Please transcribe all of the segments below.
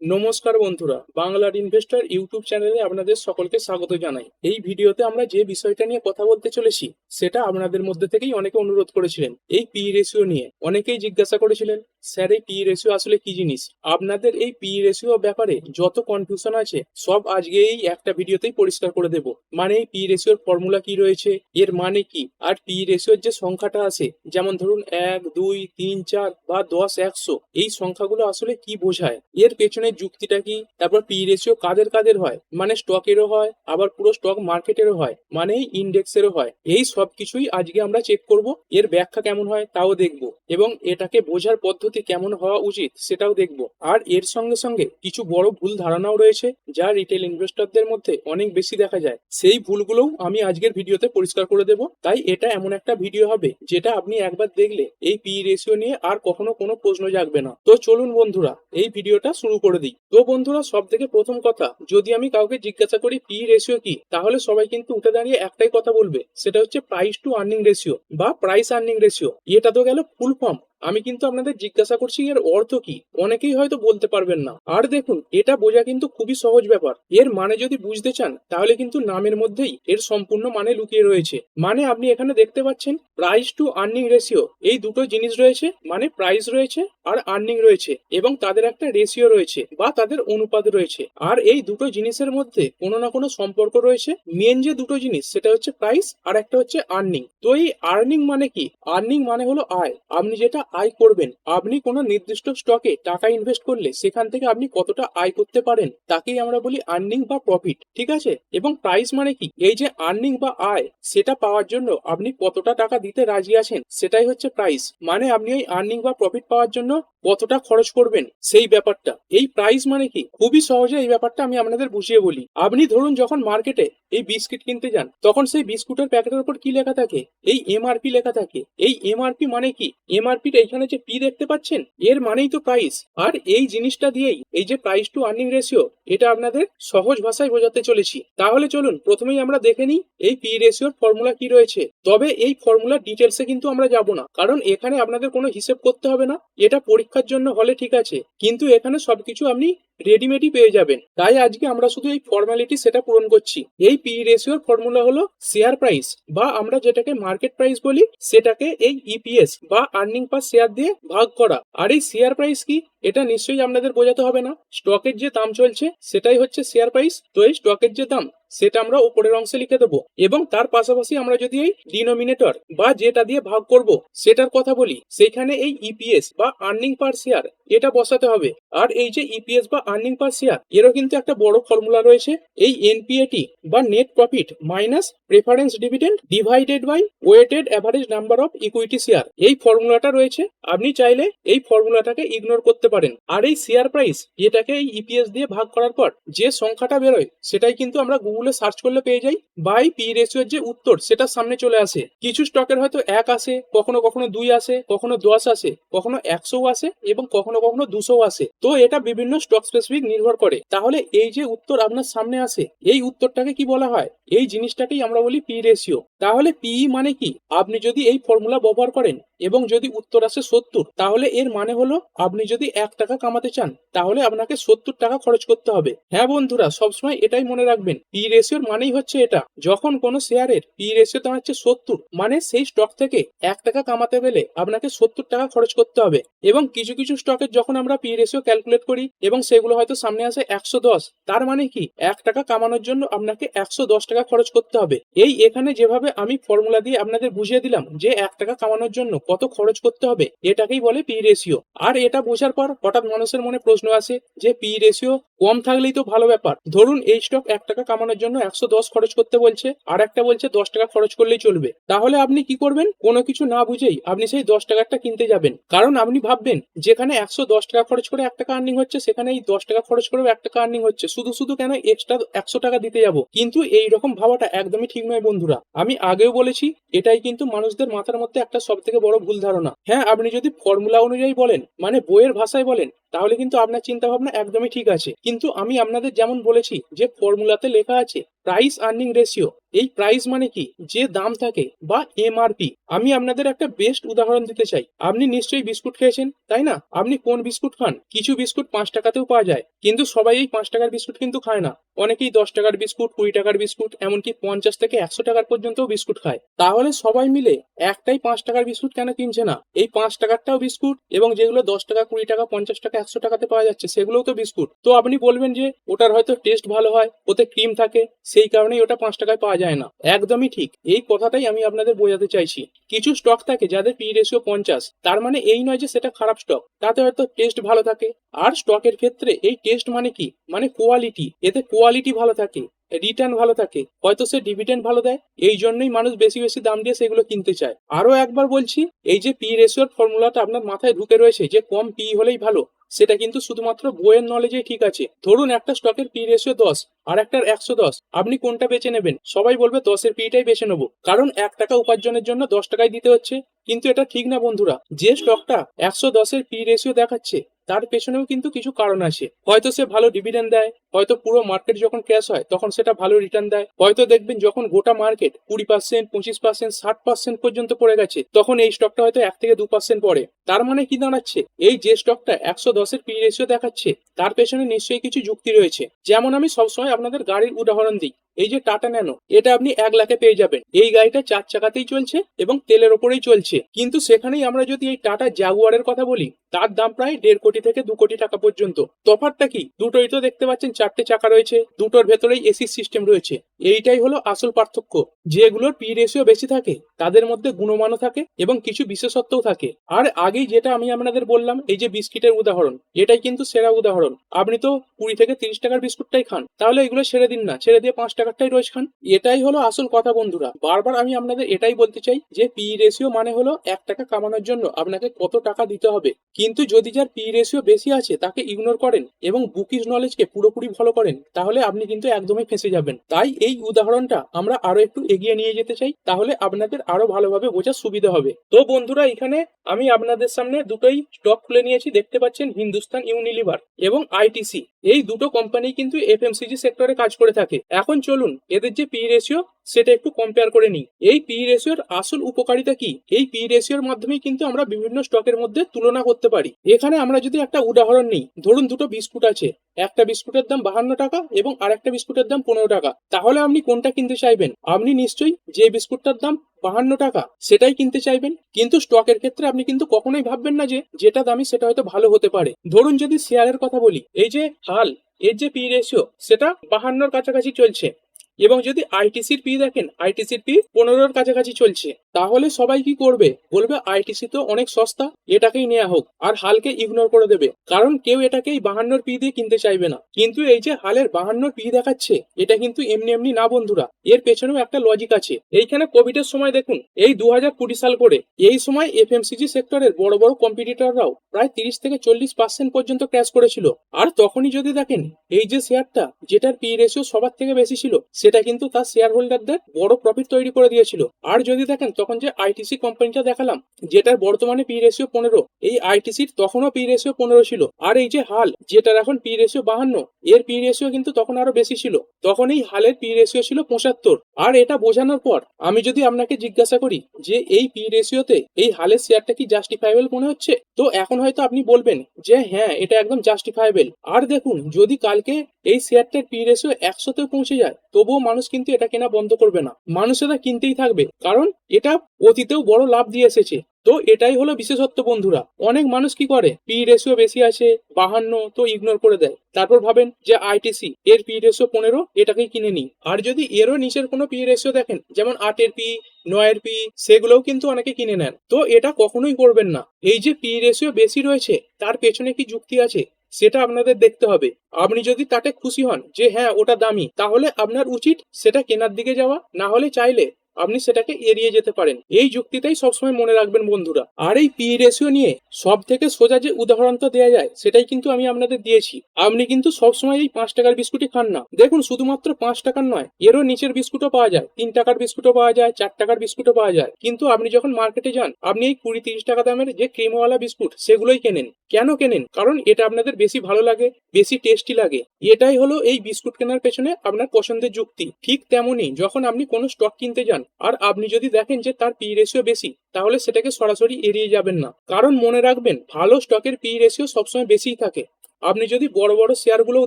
নমস্কার বন্ধুরা, বাংলার ইনভেস্টর ইউটিউব চ্যানেলে আপনাদের সকলকে স্বাগত জানাই। এই ভিডিওতে আমরা যে বিষয়টা নিয়ে কথা বলতে চলেছি, সেটা আপনাদের মধ্যে থেকেই অনেকে অনুরোধ করেছিলেন এই পি রেশিও নিয়ে। অনেকেই জিজ্ঞাসা করেছিলেন, স্যার, এই পি রেশিও আসলে কি জিনিস? আপনাদের এই পি রেশিও ব্যাপারে যত কনফিউশন আছে, সব আজকে এই একটা ভিডিওতেই পরিষ্কার করে দেব। মানে এই পি রেশিওর ফর্মুলা কি রয়েছে, এর মানে কি? আর পি রেশিওর যে সংখ্যাটা আছে, যেমন ধরুন এক, দুই, তিন, চার বা দশ, একশো, এই সংখ্যাগুলো আসলে কি বোঝায়? এর পেছনে যুক্তিটা কি? তারপর পি রেশিও কাদের কাদের হয়? মানে স্টকেরও হয়, আবার পুরো স্টক মার্কেটেরও হয় মানে ইন্ডেক্সেরও হয়। এই সব কিছুই আজকে আমরা চেক করব, এর ব্যাখ্যা কেমন হয় তাও দেখব, এবং এটাকে বোঝার পদ্ধতি কেমন হওয়া উচিত সেটাও দেখব। আর এর সঙ্গে সঙ্গে কিছু বড় ভুল ধারণাও রয়েছে, যা রিটেল ইনভেস্টরদের মধ্যে অনেক বেশি দেখা যায়। সেই ভুলগুলোও আমি আজকের ভিডিওতে পরিষ্কার করে দেব। তাই এটা এমন একটা ভিডিও হবে, যেটা আপনি একবার দেখলে এই পি রেশিও নিয়ে আর কখনো কোনো প্রশ্ন জাগবে না। তো চলুন বন্ধুরা, এই ভিডিওটা শুরু করে দিই। তো বন্ধুরা সব থেকে প্রথম কথা, যদি আমি কাউকে জিজ্ঞাসা করি পি রেশিও কি? তাহলে সবাই কিন্তু উঠে দাঁড়িয়ে একটাই কথা বলবে। সেটা হচ্ছে প্রাইস টু আর্নিং রেশিও বা প্রাইস আর্নিং রেশিও এটা তো গেল ফুল ফর্ম আমি কিন্তু আপনাদের জিজ্ঞাসা করছি, এর অর্থ কি? অনেকেই হয়তো বলতে পারবেন না। আর দেখুন, এটা বোঝা কিন্তু খুবই সহজ ব্যাপার। এর মানে যদি বুঝতে চান, তাহলে কিন্তু নামের মধ্যেই এর সম্পূর্ণ মানে লুকিয়ে রয়েছে। মানে আপনি এখানে দেখতে পাচ্ছেন প্রাইস টু আর্নিং রেশিও এই দুটো জিনিস রয়েছে মানে প্রাইস রয়েছে আর আর্নিং রয়েছে, এবং তাদের একটা রেশিও রয়েছে, বা তাদের অনুপাত রয়েছে। আর এই দুটো জিনিসের মধ্যে কোনো না কোনো সম্পর্ক রয়েছে। মেন যে দুটো জিনিস, সেটা হচ্ছে প্রাইস আর একটা হচ্ছে আর্নিং তো এই আর্নিং মানে কি? আর্নিং মানে হলো আয়। আপনি যেটা আয় করবেন। আপনি কোনো নির্দিষ্ট স্টকে টাকা ইনভেস্ট করলে সেখান থেকে আপনি কতটা আয় করতে পারেন, তাকেই আমরা বলি আর্নিং বা প্রফিট ঠিক আছে? এবং প্রাইস মানে কি? এই যে আর্নিং বা আয়, সেটা পাওয়ার জন্য আপনি কতটা টাকা দিতে রাজি আছেন, সেটাই হচ্ছে প্রাইস মানে আপনি ওই আর্নিং বা প্রফিট পাওয়ার জন্য কতটা খরচ করবেন সেই ব্যাপারটা। এই প্রাইস মানে কি? খুবই সহজে এই ব্যাপারটা আমি আপনাদের বুঝিয়ে বলি। আপনি ধরুন যখন মার্কেটে এই বিস্কিট কিনতে যান, তখন সেই বিস্কুটের প্যাকেটের উপর কি লেখা থাকে? এই এমআরপি লেখা থাকে। এই এমআরপি মানে কি? এমআরপি এখানে যে পি দেখতে পাচ্ছেন, এর মানেই তো প্রাইস আর এই জিনিসটা দিয়েই, এই যে প্রাইস টু আর্নিং রেশিও এটা আপনাদের সহজ ভাষায় বোঝাতে চলেছি। তাহলে চলুন, প্রথমেই আমরা দেখে নিই, এই পি রেশিওর ফর্মুলা কি রয়েছে। তবে এই ফর্মুলা ডিটেলসে কিন্তু আমরা যাব না, কারণ এখানে আপনাদের কোনো হিসেব করতে হবে না। এটা পরীক্ষার জন্য হলে ঠিক আছে, কিন্তু এখানে সবকিছু আপনি রেডিমেডই পেয়ে যাবেন। তাই আজকে আমরা শুধু এই ফর্মালিটি সেটা পূরণ করছি। এই পি রেশিওর ফর্মুলা হলো শেয়ার প্রাইস বা আমরা যেটাকে মার্কেট প্রাইস বলি, সেটাকে এই ইপিএস বা আর্নিং পার শেয়ার দিয়ে ভাগ করা। আর এই শেয়ার প্রাইস কি? এটা নিশ্চয়ই আপনাদের বোঝাতে হবে না। স্টকের যে দাম চলছে, সেটাই হচ্ছে শেয়ার প্রাইস তো এই স্টকের যে দাম সেটা আমরা উপরের অংশে লিখে দেবো। এবং তার পাশাপাশি আমরা যদি এই ডিনোমিনেটর বা যেটা দিয়ে ভাগ করব, সেটার কথা বলি, সেখানে এই ইপিএস বা আর্নিং পার শেয়ার এটা বসাতে হবে। আর এই যে ইপিএস বা আর্নিং পার শেয়ার এরও কিন্তু একটা বড় ফর্মুলা রয়েছে। এই এনপিএটি বা net profit minus preference dividend divided by weighted average number of equity share এই ফর্মুলাটা রয়েছে। আপনি চাইলে এই ফর্মুলাটাকে ইগনোর করতে পারেন। আর এই শেয়ার প্রাইস এটাকে এই ইপিএস দিয়ে ভাগ করার পর যে সংখ্যাটা বেরোয়, সেটাই কিন্তু আমরা গুগলে সার্চ করলে পেয়ে যাই। বাই পি রেশিওর যে উত্তর, সেটা সামনে চলে আসে। কিছু স্টকের হয়তো এক আসে, কখনো কখনো দুই আসে, কখনো দশ আসে, কখনো একশো আসে এবং কখনো কখনো দুশো আসে। তো এটা বিভিন্ন স্টক স্পেসিফিক নির্ভর করে। তাহলে এই যে উত্তর আপনার সামনে আসে, এই উত্তরটাকে কি বলা হয়? এই জিনিসটাকেই আমরা বলি পি রেশিও। তাহলে পি মানে কি? আপনি যদি এই ফর্মুলা ব্যবহার করেন এবং যদি উত্তর আসে সত্তর, তাহলে এর মানে হলো আপনি যদি এক টাকা কামাতে চান, তাহলে আপনাকে সত্তর টাকা খরচ করতে হবে। হ্যাঁ বন্ধুরা, সবসময় এটাই মনে রাখবেন। পি রেশিওর মানেই হচ্ছে এটা। যখন কোনো শেয়ারের পি রেশিও দাঁড়াচ্ছে সত্তর মানে সেই স্টক থেকে এক টাকা কামাতে গেলে আপনাকে সত্তর টাকা খরচ করতে হবে। এবং কিছু কিছু স্টকের যখন আমরা পি রেশিও ক্যালকুলেট করি এবং সেগুলো হয়তো সামনে আসে একশো দশ, তার মানে কি? এক টাকা কামানোর জন্য আপনাকে একশো দশ টাকা খরচ করতে হবে। এই এখানে যেভাবে আমি ফর্মুলা দিয়ে আপনাদের বুঝিয়ে দিলাম যে এক টাকা কামানোর জন্য কত খরচ করতে হবে, এটাকেই বলে পি রেশিও আর এটা বোঝার পর হঠাৎ মানুষের মনে প্রশ্ন আসে যে পি রেশিও কম থাকলেই তো ভালো ব্যাপার। ধরুন এই স্টক এক টাকা কামানোর জন্য একশো দশ খরচ করতে বলছে, আর একটা বলছে দশ টাকা খরচ করলেই চলবে। তাহলে আপনি কি করবেন? কোনো কিছু না বুঝেই আপনি সেই দশ টাকারটা কিনতে যাবেন। কারণ আপনি ভাববেন, যেখানে একশো দশ টাকা খরচ করে এক টাকা আর্নিং হচ্ছে সেখানে এই দশ টাকা খরচ করেও এক টাকা আর্নিং হচ্ছে। শুধু শুধু কেন এক্সট্রা একশো টাকা দিতে যাব? কিন্তু এই রকম ভাবাটা একদমই ঠিক নয় বন্ধুরা। আমি আগেও বলেছি, এটাই কিন্তু মানুষদের মাথার মধ্যে একটা সব থেকে বড় ভুল ধারণা। হ্যাঁ আপনি যদি ফর্মুলা অনুযায়ী বলেন মানে বইয়ের ভাষায় বলেন তাহলে কিন্তু আপনার চিন্তা ভাবনা একদমই ঠিক আছে। কিন্তু আমি আপনাদের যেমন বলেছি যে ফর্মুলাতে লেখা আছে প্রাইস আর্নিং রেশিও এই প্রাইস মানে কি? যে দাম থাকে বা এমআরপি আমি আপনাদের একটা বেস্ট উদাহরণ দিতে চাই। আপনি নিশ্চয়ই বিস্কুট খেয়েছেন, তাই না? আপনি কোন বিস্কুট খান? কিছু বিস্কুট পাঁচ টাকাতেও পাওয়া যায়, কিন্তু সবাই এই পাঁচ টাকার বিস্কুট কিন্তু খায় না। অনেকেই দশ টাকার বিস্কুট, কুড়ি টাকার বিস্কুট, এমনকি পঞ্চাশ থেকে একশো টাকার পর্যন্ত বিস্কুট খায়। তাহলে সবাই মিলে একটাই পাঁচ টাকার বিস্কুট কেন কিনছে না? এই পাঁচ টাকারটাও বিস্কুট এবং যেগুলো দশ টাকা, কুড়ি টাকা, পঞ্চাশ টাকা, একশো টাকাতে পাওয়া যাচ্ছে, সেগুলোও তো বিস্কুট। তো আপনি বলবেন যে ওটার হয়তো টেস্ট ভালো হয়, ওতে ক্রিম থাকে সেই কারণেই ওটা পাঁচ টাকায় পাওয়া যায় না। একদমই ঠিক। এই কথাটাই আমি আপনাদের বোঝাতে চাইছি। কিছু স্টক থাকে যাদের পি রেশিও পঞ্চাশ। তার মানে এই নয় যে সেটা খারাপ স্টক তাতে হয়তো টেস্ট ভালো থাকে। আর স্টকের ক্ষেত্রে এই টেস্ট মানে কি? মানে কোয়ালিটি এতে কোয়ালিটি ভালো থাকে। রিটার্ন ভালো থাকে। হয়তো সে ডিভিডেন্ড ভালো দেয়, এই জন্যই মানুষ বেশি বেশি দাম দিয়ে সেগুলো কিনতে চায়। আরও একবার বলছি, এই যে পি রেশিওর ফর্মুলাটা আপনার মাথায় ঢুকে রয়েছে যে কম পি হলেই ভালো, সেটা কিন্তু শুধুমাত্র বইয়ের নলেজেই ঠিক আছে। ধরুন একটা স্টকের পি রেশিও দশ, আর একটার একশো দশ, আপনি কোনটা বেছে নেবেন? সবাই বলবে দশের পিটাই বেছে নেব, কারণ এক টাকা উপার্জনের জন্য দশ টাকায় দিতে হচ্ছে। কিন্তু এটা ঠিক না বন্ধুরা, যে স্টকটা একশো দশের পি রেশিও দেখাচ্ছে তার পেছনেও কিন্তু কিছু কারণ আছে। হয়তো সে ভালো ডিভিডেন্ড দেয়, হয়তো পুরো মার্কেট যখন ক্র্যাশ হয়, তখন সেটা ভালো রিটার্ন দেয়। হয়তো দেখবেন যখন গোটা মার্কেট কুড়ি পার্সেন্ট পঁচিশ পার্সেন্ট ষাট পার্সেন্ট পর্যন্ত পড়ে গেছে, তখন এই স্টকটা হয়তো এক থেকে দু পার্সেন্ট পড়ে। তার মানে কি দাঁড়াচ্ছে? এই যে স্টকটা একশো দশের পি রেশিও দেখাচ্ছে, তার পেছনে নিশ্চয়ই কিছু যুক্তি রয়েছে। যেমন আমি সবসময় আপনাদের গাড়ির উদাহরণ দিই। এই যে টাটা ন্যানো, এটা আপনি এক লাখে পেয়ে যাবেন। এই গাড়িটা চার চাকাতেই চলছে এবং তেলের ওপরেই চলছে। কিন্তু সেখানেই আমরা যদি এই টাটা জাগুয়ারের কথা বলি, তার দাম প্রায় দেড় কোটি থেকে দু কোটি টাকা পর্যন্ত। তফাৎটা কি? দুটোই তো দেখতে পাচ্ছেন, চারটে চাকা রয়েছে, দুটোর ভেতরেই এসি সিস্টেম রয়েছে। এইটাই হলো আসল পার্থক্য। যেগুলোর পি রেশিও বেশি থাকে, তাদের মধ্যে গুণমানও থাকে এবং কিছু বিশেষত্বও থাকে। আর আগেই যেটা আমি আপনাদের বললাম, এই যে বিস্কিটের উদাহরণ, এটাই কিন্তু সেরা উদাহরণ। আপনি তো কুড়ি থেকে তিরিশ টাকার বিস্কুটটাই খান, তাহলে এগুলো ছেড়ে দিন না, ছেড়ে দিয়ে পাঁচ টাকারটাই রোজ খান এটাই হলো আসল কথা বন্ধুরা। বারবার আমি আপনাদের এটাই বলতে চাই যে পি রেশিও মানে হলো এক টাকা কামানোর জন্য আপনাকে কত টাকা দিতে হবে। কিন্তু যদি যার পি রেশিও বেশি আছে, তাকে ইগনোর করেন এবং বুকিশ নলেজকে পুরোপুরি ফলো করেন, তাহলে আপনি কিন্তু একদমই ফেঁসে যাবেন। তাই এই উদাহরণটা আমরা আরও একটু এগিয়ে নিয়ে যেতে চাই, তাহলে আপনাদের আরও ভালোভাবে বোঝার সুবিধা হবে। তো বন্ধুরা, এখানে আমি আপনাদের সামনে দুটোই স্টক খুলে নিয়েছি। দেখতে পাচ্ছেন হিন্দুস্তান ইউনিলিভার এবং আইটিসি এই দুটো কোম্পানি কিন্তু এফএমসিজি সেক্টরে কাজ করে থাকে। এখন চলুন এদের যে পি রেশিও সেটা একটু কম্পেয়ার করে নিই। এই পি রেশিওর আসল উপকারিতা কি? এই পি রেশিওর মাধ্যমেই কিন্তু আমরা বিভিন্ন স্টকের মধ্যে তুলনা করতে পারি। এখানে আমরা যদি একটা উদাহরণ নিই, ধরুন দুটো বিস্কুট আছে। একটা বিস্কুটের দাম বাহান্ন টাকা এবং আরেকটা বিস্কুটের দাম পনেরো টাকা। তাহলে আপনি কোনটা কিনতে চাইবেন? আপনি নিশ্চয়ই যে বিস্কুটটার দাম বাহান্ন টাকা, সেটাই কিনতে চাইবেন। কিন্তু স্টকের ক্ষেত্রে আপনি কিন্তু কখনোই ভাববেন না যে, যেটা দামি সেটা হয়তো ভালো হতে পারে। ধরুন যদি শেয়ারের কথা বলি, এই যে হাল, এর যে পি রেশিও সেটা বাহান্নর কাছাকাছি চলছে। এবং যদি আইটিসির পি দেখেন আইটিসির পি পনেরোর কাছাকাছি চলছে। তাহলে সবাই কি করবে? বলবে আইটিসি তো অনেক সস্তা, এটাকেই নেওয়া হোক, আর হালকে ইগনোর করে দেবে। কারণ কেউ এটাকে এই বাহান্নর পি দিয়ে কিনতে চাইবে না। কিন্তু এই যে হালের বাহান্নর পি দেখাচ্ছে, এটা কিন্তু এমনি এমনি না বন্ধুরা, এর পেছনেও একটা লজিক আছে। এইখানে কোভিড এর সময় দেখুন, এই দু হাজার কুড়ি সাল করে, এই সময় এফএমসিজি সেক্টরের বড় বড় কম্পিটিটররাও প্রায় তিরিশ থেকে চল্লিশ পার্সেন্ট পর্যন্ত ক্র্যাশ করেছিল। আর তখনই যদি দেখেন, এই যে শেয়ারটা যেটার পি রেশিও সবার থেকে বেশি ছিল সেটা কিন্তু তার শেয়ার হোল্ডারদের বড় প্রফিট তৈরি করে দিয়েছিল। আর যদি দেখেন, তখন যে আইটিসি কোম্পানিটা দেখালাম, যেটার বর্তমানে পি রেশিও পনেরো, এই আইটিসির তখনও পি রেশিও পনেরো ছিল। আর এই যে হাল, যেটার এখন পি রেশিও বাহান্ন, এর পি রেশিও কিন্তু তখন আরও বেশি ছিল। তখন এই হালের পি রেশিও ছিল পঁচাত্তর। আর এটা বোঝানোর পর, আমি যদি আপনাকে জিজ্ঞাসা করি যে এই পি রেশিওতে এই হালের শেয়ারটা কি জাস্টিফাইবল মনে হচ্ছে? তো এখন হয়তো আপনি বলবেন যে হ্যাঁ এটা একদম জাস্টিফাইবল আর দেখুন, যদি কালকে এই শেয়ারটার পি রেশিও একশোতেও পৌঁছে যায়, তবুও মানুষ কিন্তু এটা কেনা বন্ধ করবে না। মানুষ এটা কিনতেই থাকবে, কারণ এটা অতীতেও বড় লাভ দিয়ে এসেছে। তো এটাই হলো বিশেষত্ব বন্ধুরা। অনেক মানুষ কি করে? পি রেশিও বেশি আছে বাহান্ন তো ইগনোর করে দেয়। তারপর ভাবেন যে আইটিসি এর পি রেশিও পনেরো, এটাকেই কিনে নিই। আর যদি এরও নিচের কোনো পি রেশিও দেখেন, যেমন আটের পি, নয়ের পি, সেগুলোও কিন্তু অনেকে কিনে নেন। তো এটা কখনোই করবেন না। এই যে পি রেশিও বেশি রয়েছে, তার পেছনে কি যুক্তি আছে? সেটা আপনাদের দেখতে হবে। আপনি যদি তাতে খুশি হন যে হ্যাঁ ওটা দামি, তাহলে আপনার উচিত সেটা কেনার দিকে যাওয়া। না হলে চাইলে আপনি সেটাকে এড়িয়ে যেতে পারেন। এই যুক্তিটাই সবসময় মনে রাখবেন বন্ধুরা। আর এই পি রেশিও নিয়ে সব থেকে সোজা যে উদাহরণটা দেওয়া যায়, সেটাই কিন্তু আমি আপনাদের দিয়েছি। আপনি কিন্তু সবসময় এই পাঁচ টাকার বিস্কুটই খান না। দেখুন, শুধুমাত্র পাঁচ টাকার নয়, এরও নিচের বিস্কুটও পাওয়া যায়। তিন টাকার বিস্কুটও পাওয়া যায়, চার টাকার বিস্কুটও পাওয়া যায়। কিন্তু আপনি যখন মার্কেটে যান, আপনি এই কুড়ি তিরিশ টাকা দামের যে ক্রিমওয়ালা বিস্কুট, সেগুলোই কেনেন। কেন কেনেন? কারণ এটা আপনাদের বেশি ভালো লাগে, বেশি টেস্টি লাগে। এটাই হলো এই বিস্কুট কেনার পেছনে আপনার পছন্দের যুক্তি। ঠিক তেমনই, যখন আপনি কোনো স্টক কিনতে যান আর আপনি যদি দেখেন যে তার পি রেশিও বেশি, তাহলে সেটাকে সরাসরি এড়িয়ে যাবেন না। কারণ মনে রাখবেন, ভালো স্টকের পি রেশিও সবসময় বেশিই থাকে। আপনি যদি বড় বড় শেয়ারগুলোও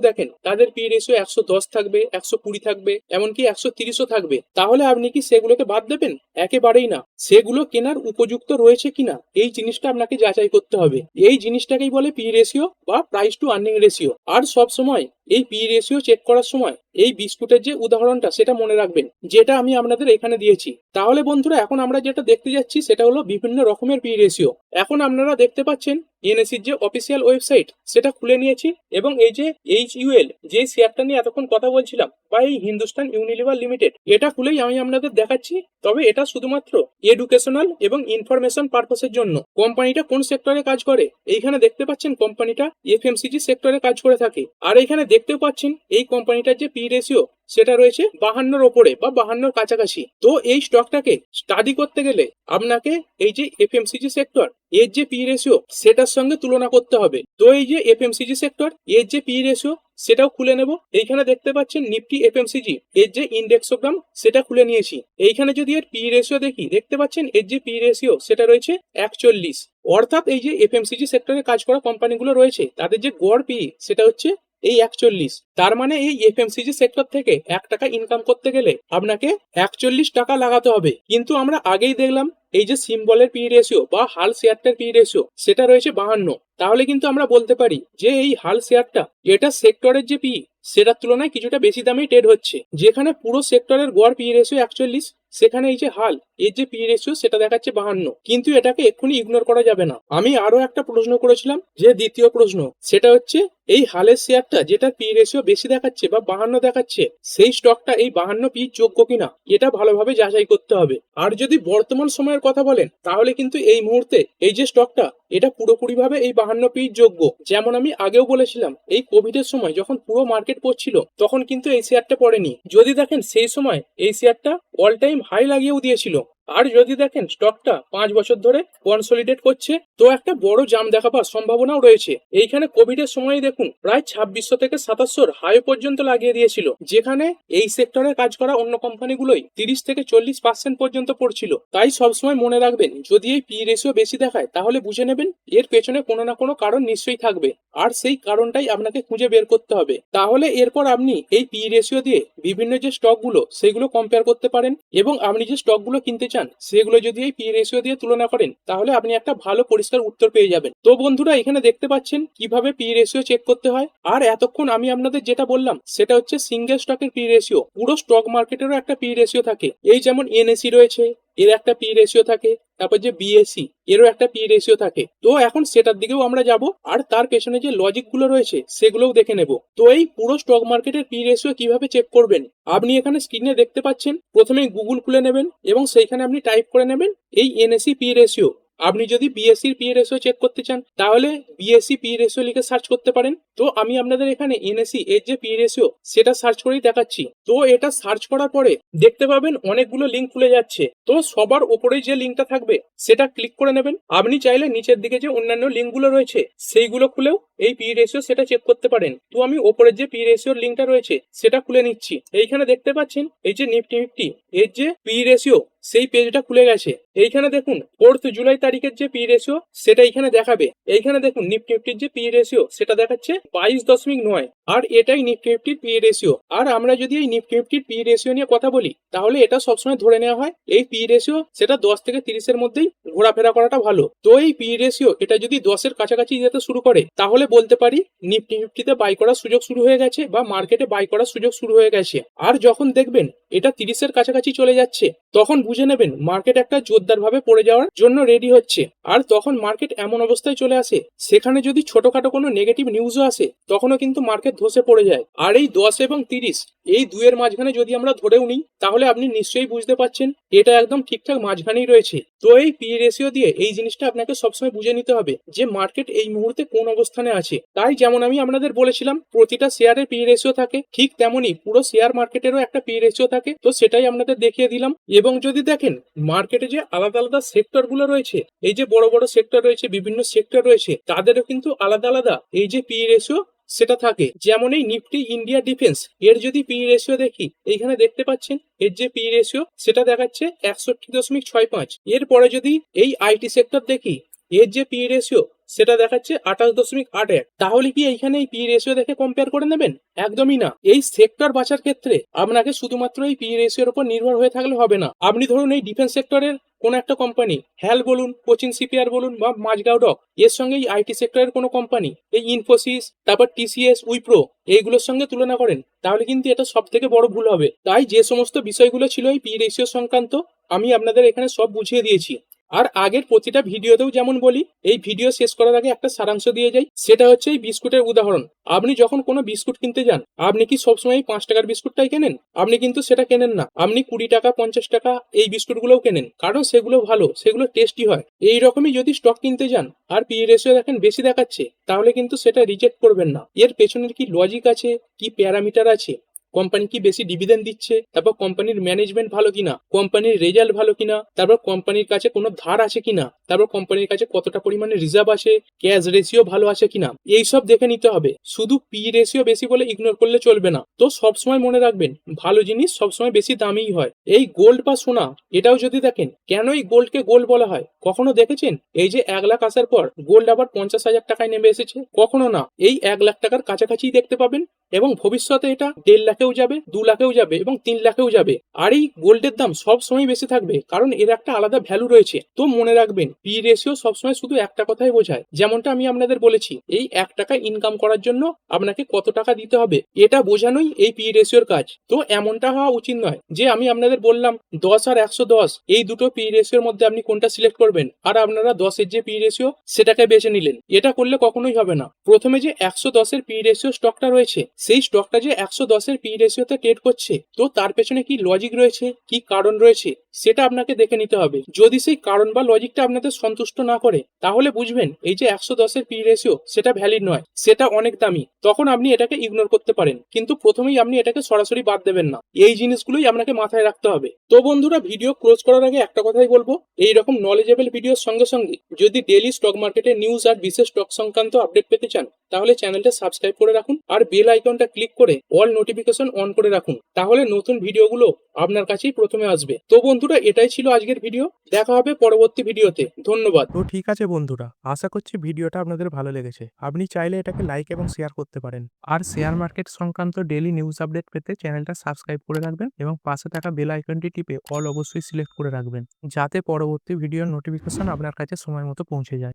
দেখেন, তাদের পি রেশিও একশো দশ থাকবে, একশো কুড়ি থাকবে, এমনকি একশো তিরিশও থাকবে। তাহলে আপনি কি সেগুলোকে বাদ দেবেন? একেবারেই না। সেগুলো কেনার উপযুক্ত রয়েছে কিনা, এই জিনিসটা আপনাকে যাচাই করতে হবে। এই জিনিসটাকেই বলে পি রেশিও বা প্রাইস টু আর্নিং রেশিও আর সব সময় এই পি রেশিও চেক করার সময় এই বিস্কুটের যে উদাহরণটা, সেটা মনে রাখবেন, যেটা আমি আপনাদের এখানে দিয়েছি। তাহলে বন্ধুরা, এখন আমরা যেটা দেখতে যাচ্ছি, সেটা হলো বিভিন্ন রকমের পি রেশিও এখন আপনারা দেখতে পাচ্ছেন এনএসির যে অফিসিয়াল ওয়েবসাইট সেটা খুলে নিয়েছি এবং এই যে এইচ ইউএল যে শেয়ারটা নিয়ে এতক্ষণ কথা বলছিলাম, বা এই হিন্দুস্তান ইউনিলিভার লিমিটেড এটা খুলেই আমি আপনাদের দেখাচ্ছি। তবে এটা শুধুমাত্র এডুকেশনাল এবং ইনফরমেশন পারপাসের জন্য। কোম্পানিটা কোন সেক্টরে কাজ করে? এইখানে দেখতে পাচ্ছেন কোম্পানিটা এফএমসিজি সেক্টরে কাজ করে থাকে। আর এইখানে দেখতেও পাচ্ছেন এই কোম্পানিটার যে পি রেশিও সেটা রয়েছে বাহান্নর ওপরে বা বাহান্নর কাছাকাছি। তো এই স্টকটাকে স্টাডি করতে গেলে আপনাকে এই যে এফএমসিজি সেক্টর এর যে পি রেশিও সেটার সঙ্গে তুলনা করতে হবে। তো এই যে এফএমসিজি সেক্টর এর যে পি রেশিও সেটাও খুলে নেব। এইখানে দেখতে পাচ্ছেন নিফটি এফএমসিজি। এর যে ইন্ডেক্সোগ্রাম, সেটা খুলে নিয়েছি। এইখানে যদি এর পি রেশিও দেখি, দেখতে পাচ্ছেন এর যে পি রেশিও, সেটা রয়েছে একচল্লিশ। অর্থাৎ এই যে এফএমসিজি সেক্টরে কাজ করা কোম্পানিগুলো রয়েছে, তাদের যে গড় পি, সেটা হচ্ছে এই একচল্লিশ। তার মানে এই এফএমসিজি সেক্টর থেকে এক টাকা ইনকাম করতে গেলে আপনাকে একচল্লিশ টাকা লাগাতে হবে। কিন্তু আমরা আগেই দেখলাম এই যে সিম্বলের পি রেশিও বা হাল শেয়ারটার পি রেশিও সেটা রয়েছে বাহান্ন। তাহলে কিন্তু আমরা বলতে পারি যে এই হাল শেয়ারটা এটা সেক্টরের যে পি সেটার তুলনায় কিছুটা বেশি দামেই ট্রেড হচ্ছে। যেখানে পুরো সেক্টরের গড় পি রেশিও একচল্লিশ সেখানে এই যে হাল, এর যে পি রেশিও সেটা দেখাচ্ছে বাহান্ন। কিন্তু এটাকে এক্ষুনি ইগনোর করা যাবে না। আমি আরও একটা প্রশ্ন করেছিলাম, যে দ্বিতীয় প্রশ্ন, সেটা হচ্ছে এই হালের শেয়ারটা যেটা পি রেশিও বেশি দেখাচ্ছে বা বাহান্ন দেখাচ্ছে, সেই স্টকটা এই বাহান্ন পি যোগ্য কিনা, এটা ভালোভাবে যাচাই করতে হবে। আর যদি বর্তমান সময়ের কথা বলেন, তাহলে কিন্তু এই মুহূর্তে এই যে স্টকটা এটা পুরোপুরিভাবে এই বাহান্ন পি যোগ্য। যেমন আমি আগেও বলেছিলাম, এই কোভিড এর সময় যখন পুরো মার্কেট পড়ছিল, তখন কিন্তু এই শেয়ারটা পড়েনি। যদি দেখেন, সেই সময় এই শেয়ারটা অল টাইম হাই লাগিয়েও দিয়েছিল। আর যদি দেখেন স্টকটা পাঁচ বছর ধরে কনসলিডেট করছে, তো একটা বড় জাম দেখাবার সম্ভাবনাও রয়েছে। এইখানে কোভিড এর সময় দেখুন, প্রায় ছাব্বিশশো থেকে সাতাশশোর হাই পর্যন্ত লাগিয়ে দিয়েছিল। যেখানে এই সেক্টরে কাজ করা অন্য কোম্পানিগুলোই তিরিশ থেকে চল্লিশ পার্সেন্ট পর্যন্ত পড়ছিল। তাই সবসময় মনে রাখবেন, যদি এই পি রেশিও বেশি দেখায়, তাহলে বুঝে নেবেন, এর পেছনে কোনো না কোনো কারণ নিশ্চয়ই থাকবে। আর সেই কারণটাই আপনাকে খুঁজে বের করতে হবে। তাহলে এরপর আপনি এই পি রেশিও দিয়ে বিভিন্ন যে স্টকগুলো সেগুলো কম্পেয়ার করতে পারেন এবং আপনি যে স্টকগুলো কিনতে চান সেগুলো যদি এই পি রেশিও দিয়ে তুলনা করেন, তাহলে আপনি একটা ভালো পরিষ্কার উত্তর পেয়ে যাবেন। তো বন্ধুরা, এখানে দেখতে পাচ্ছেন কীভাবে পি রেশিও চেক করতে হয়। আর এতক্ষণ আমি আপনাদের যেটা বললাম, সেটা হচ্ছে সিঙ্গেল স্টকের পি রেশিও পুরো স্টক মার্কেটেরও একটা পি রেশিও থাকে। এই যেমন এনএসি রয়েছে এর একটা পি রেশিও থাকে, তারপর যে বিএসি এরও একটা পি রেশিও থাকে। তো এখন সেটার দিকেও আমরা যাব, আর তার পেছনে যে লজিকগুলো রয়েছে, সেগুলোও দেখে নেব। তো এই পুরো স্টক মার্কেটের পি রেশিও কীভাবে চেক করবেন? আপনি এখানে স্ক্রিনে দেখতে পাচ্ছেন প্রথমে গুগল খুলে নেবেন, এবং সেইখানে আপনি টাইপ করে নেবেন, এই এনএসি পি রেশিও আপনি যদি বিএসসির পি রেশিও চেক করতে চান, তাহলে বিএসসি পি রেশিও লিখে সার্চ করতে পারেন। তো আমি আপনাদের এখানে এনএসি এর যে পি রেশিও সেটা সার্চ করেই দেখাচ্ছি। তো এটা সার্চ করার পরে দেখতে পাবেন অনেকগুলো লিঙ্ক খুলে যাচ্ছে। তো সবার উপরে যে লিঙ্কটা থাকবে, সেটা ক্লিক করে নেবেন। আপনি চাইলে নিচের দিকে যে অন্যান্য লিঙ্কগুলো রয়েছে, সেইগুলো খুলেও এই পি রেশিও সেটা চেক করতে পারেন। তো আমি ওপরের যে পি রেশিওর লিঙ্কটা রয়েছে, সেটা খুলে নিচ্ছি। এইখানে দেখতে পাচ্ছেন, এই যে নিফটি ফিফটি এর যে পি রেশিও সেই পেজটা খুলে গেছে। এইখানে দেখুন ফোর্থ জুলাই তারিখের যে পি রেশিও সেটা এইখানে দেখাবে। এইখানে দেখুন নিফটি ফিফটির যে পি রেশিও সেটা দেখাচ্ছে বাইশ দশমিক নয়। আর এটাই নিফটি ফিফটির পি রেশিও আর আমরা যদি এই নিফটি ফিফটির পি রেশিও নিয়ে কথা বলি, তাহলে এটা সবসময় ধরে নেওয়া হয়, এই পি রেশিও সেটা দশ থেকে তিরিশের মধ্যেই ঘোরাফেরা করাটা ভালো। তো এই পি রেশিও এটা যদি দশের কাছাকাছি যেতে শুরু করে, তাহলে বলতে পারি নিফটি ফিফটিতে বাই করার সুযোগ শুরু হয়ে গেছে বা মার্কেটে বাই করার সুযোগ শুরু হয়ে গেছে। আর যখন দেখবেন এটা তিরিশের কাছাকাছি চলে যাচ্ছে। তখন বুঝে নেবেন মার্কেট একটা জোরদার ভাবে পড়ে যাওয়ার জন্য রেডি হচ্ছে। আর তখন মার্কেট এমন অবস্থায় চলে আসে, সেখানে যদি ছোটখাটো কোনো নেগেটিভ নিউজও আসে, তখনও কিন্তু মার্কেট ধসে পড়ে যায়। আর এই দশ এবং তিরিশ, এই দুয়ের মাঝখানে যদি আমরা ধরেও নিই, তাহলে আপনি নিশ্চয়ই বুঝতে পারছেন, এটা একদম ঠিকঠাক মাঝখানেই রয়েছে। তো এই পি রেশিও দিয়ে এই জিনিসটা আপনাকে সবসময় বুঝে নিতে হবে যে মার্কেট এই মুহূর্তে কোন অবস্থানে আছে। তাই যেমন আমি আপনাদের বলেছিলাম, প্রতিটা শেয়ারের পি রেশিও থাকে, ঠিক তেমনই পুরো শেয়ার মার্কেটেরও একটা পি রেশিও থাকে। তো সেটাই আপনাদের দেখিয়ে দিলাম। এবং যদি দেখেন মার্কেটে যে আলাদা আলাদা সেক্টরগুলো রয়েছে, এই যে বড় বড় সেক্টর রয়েছে, বিভিন্ন সেক্টর রয়েছে, তাদেরও কিন্তু আলাদা আলাদা এই যে পি রেশিও সেটা থাকে। যেমন এই নিফটি ইন্ডিয়া ডিফেন্স এর যদি পি রেশিও দেখি, এইখানে দেখতে পাচ্ছেন, এর যে পি রেশিও সেটা দেখাচ্ছে একষট্টি দশমিক ছয় পাঁচ। এরপরে যদি এই আইটি সেক্টর দেখি, এর যে পি রেশিও সেটা দেখাচ্ছে আঠাশ দশমিক আট এক। তাহলে কি এইখানে এই পি রেশিও দেখে কম্পেয়ার করে নেবেন? একদমই না। এই সেক্টর বাঁচার ক্ষেত্রে আপনাকে শুধুমাত্র এই পি রেশিওর উপর নির্ভর হয়ে থাকলে হবে না। আপনি ধরুন এই ডিফেন্স সেক্টরের কোন একটা কোম্পানি হ্যাল বলুন কোচিং সিপিআর বলুন বা মাঝগাঁও ডক, এর সঙ্গে এই আইটি সেক্টরের কোনো কোম্পানি এই ইনফোসিস তারপর টিসিএস উইপ্রো এইগুলোর সঙ্গে তুলনা করেন, তাহলে কিন্তু এটা সব থেকে বড় ভুল হবে। তাই যে সমস্ত বিষয়গুলো ছিল এই পি রেশিও সংক্রান্ত, আমি আপনাদের এখানে সব বুঝিয়ে দিয়েছি। আর আগের প্রতিটা ভিডিওতেও যেমন বলি, এই ভিডিও শেষ করার আগে একটা সারাংশ দিয়ে যাই, সেটা হচ্ছে এই বিস্কুটের উদাহরণ। আপনি যখন কোনো বিস্কুট কিনতে যান, আপনি কি সবসময় পাঁচ টাকার বিস্কুটটাই কেনেন? আপনি কিন্তু সেটা কেনেন না। আপনি কুড়ি টাকা, পঞ্চাশ টাকা এই বিস্কুটগুলোও কেনেন। কারণ সেগুলো ভালো, সেগুলো টেস্টি হয়। এই রকমই যদি স্টক কিনতে যান, আর পি রেশিও দেখেন বেশি দেখাচ্ছে, তাহলে কিন্তু সেটা রিজেক্ট করবেন না। এর পেছনের কি লজিক আছে? কি প্যারামিটার আছে? কোম্পানি কি বেশি ডিভিডেন্ড দিচ্ছে? তারপর কোম্পানির ম্যানেজমেন্ট ভালো কিনা? কোম্পানির রেজাল্ট ভালো কিনা? তারপর কোম্পানির কাছে কোনো ধার আছে কিনা? তারপর কোম্পানির কাছে কতটা পরিমাণে রিজার্ভ আছে ক্যাশ রেশিও ভালো আছে কিনা? এইসব দেখে নিতে হবে। শুধু পি রেশিও বেশি বলে ইগনোর করলে চলবে না। তো সবসময় মনে রাখবেন, ভালো জিনিস সবসময় বেশি দামিই হয়। এই গোল্ড বা সোনা, এটাও যদি দেখেন কেন এই গোল্ডকে গোল্ড বলা হয়? কখনো দেখেছেন? এই যে এক লাখ আসার পর গোল্ড আবার পঞ্চাশ হাজার টাকায় নেমে এসেছে? কখনো না। এই এক লাখ টাকার কাছাকাছি দেখতে পাবেন এবং ভবিষ্যতে এটা দেড় লাখেও যাবে, দু লাখেও যাবে এবং তিন লাখেও যাবে। আর এই গোল্ডের দাম সব সময় বেশি থাকবে কারণ এর একটা আলাদা ভ্যালু রয়েছে। তো মনে রাখবেন পি রেশিও সবসময় শুধু একটা কথাই বোঝায়। যেমনটা আমি আপনাদের বলেছি, এই এক টাকা ইনকাম করার জন্য আপনাকে কত টাকা দিতে হবে, এটা বোঝানোই এই পি রেশিওর কাজ। তো এমনটা হওয়া উচিত নয় যে আমি আপনাদের বললাম দশ আর একশো দশ, এই দুটো পি রেশিওর মধ্যে আপনি কোনটা সিলেক্ট করবেন। আর আপনারা দশের যে পি রেশিও সেটাকে বেছে নিলেন। এটা করলে কখনোই হবে না। প্রথমে যে একশো দশের পি রেশিও স্টকটা রয়েছে, সেই স্টকটা যে একশো দশের পি রেশিওতে ট্রেড করছে তো তার পেছনে কি লজিক রয়েছে, কি কারণ রয়েছে, সেটা আপনাকে দেখে নিতে হবে। যদি সেই কারণ বা লজিকটা আপনাদের সন্তুষ্ট না করে, তাহলে বুঝবেন এই যে একশো দশের পি রেশিও সেটা ভ্যালিড নয়, সেটা অনেক দামি। তখন আপনি এটাকে ইগনোর করতে পারেন, কিন্তু প্রথমেই আপনি এটাকে সরাসরি বাদ দেবেন না। এই জিনিসগুলোই আপনাকে মাথায় রাখতে হবে। তো বন্ধুরা ভিডিও ক্লোজ করার আগে একটা কথাই বলব এই রকম নলেজেবল ভিডিওর সঙ্গে সঙ্গে যদি ডেলি স্টক মার্কেটের নিউজ আর বিশেষ স্টক সংক্রান্ত আপডেট পেতে চান, তাহলে চ্যানেলটা সাবস্ক্রাইব করে রাখুন, আর বেল আইকনটা ক্লিক করে অল নোটিফিকেশন অন করে রাখুন। তাহলে নতুন ভিডিওগুলো আপনার কাছেই প্রথমে আসবে। তো বন্ধুরা, এটাই ছিল আজকের ভিডিও। দেখা হবে পরবর্তী ভিডিওতে। ধন্যবাদ। তো ঠিক আছে বন্ধুরা, আশা করছি ভিডিওটা আপনাদের ভালো লেগেছে। আপনি চাইলে এটাকে লাইক এবং শেয়ার করতে পারেন। আর শেয়ার মার্কেট সংক্রান্ত ডেলি নিউজ আপডেট পেতে চ্যানেলটা সাবস্ক্রাইব করে রাখবেন এবং পাশে থাকা বেল আইকনটি টিপে অল অবশ্যই সিলেক্ট করে রাখবেন, যাতে পরবর্তী ভিডিওর নোটিফিকেশন আপনার কাছে সময় মতো পৌঁছে যায়।